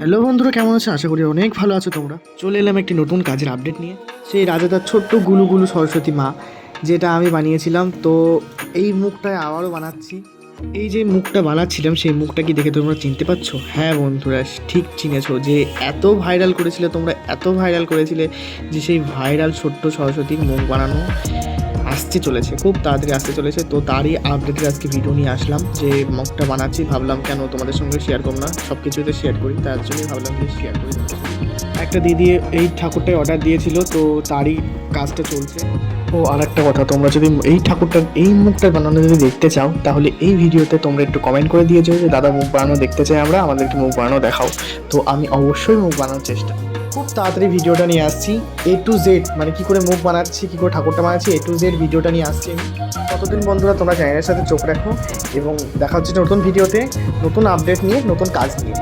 Hello বন্ধুরা, কেমন আছো? আশা করি অনেক ভালো আছো তোমরা। চলে এলাম একটি নতুন কাজের আপডেট নিয়ে। সেই রাজাদার ছোট্ট গুলু গুলু সরস্বতী মা, যেটা আমি বানিয়েছিলাম। তো এই মুখটায় আবারও বানাচ্ছি। এই যে মুখটা বানাচ্ছিলাম, সেই মুখটা কি দেখে তোমরা চিনতে পারছ? হ্যাঁ বন্ধুরা, ঠিক চিনেছো যে এত ভাইরাল করেছিলে তোমরা, এত ভাইরাল করেছিলে যে সেই ভাইরাল ছোট্ট সরস্বতীর মুখ বানানো। আসতে চলেছে, খুব তাড়াতাড়ি আসতে চলেছে। তো তারই আপডেটের আজকে ভিডিও নিয়ে আসলাম, যে মুখটা বানাচ্ছি। ভাবলাম কেন তোমাদের সঙ্গে শেয়ার করব না সব কিছুতে শেয়ার করি, তার জন্যই ভাবলাম যে শেয়ার করি। একটা দিদি এই ঠাকুরটাই অর্ডার দিয়েছিল, তো তারই কাজটা চলছে। ও আর একটা কথা, তোমরা যদি এই ঠাকুরটা, এই মুখটা বানানো যদি দেখতে চাও, তাহলে এই ভিডিওতে তোমরা একটু কমেন্ট করে দিয়েছ যে, দাদা, মুখ বানানো দেখতে চাই আমরা, আমাদেরকে মুখ বানানো দেখাও। তো আমি অবশ্যই মুখ বানানোর চেষ্টা। খুব তাড়াতাড়ি ভিডিওটা নিয়ে আসছি। এ টু জেড মানে কী করে মুখ বানাচ্ছি, কী করে ঠাকুরটা বানাচ্ছি এ টু জেড ভিডিওটা নিয়ে আসছি ততদিন বন্ধুরা, তোমরা চ্যানেলের সাথে চোখ রাখো এবং দেখা হচ্ছে নতুন ভিডিওতে, নতুন আপডেট নিয়ে, নতুন কাজ নিয়ে।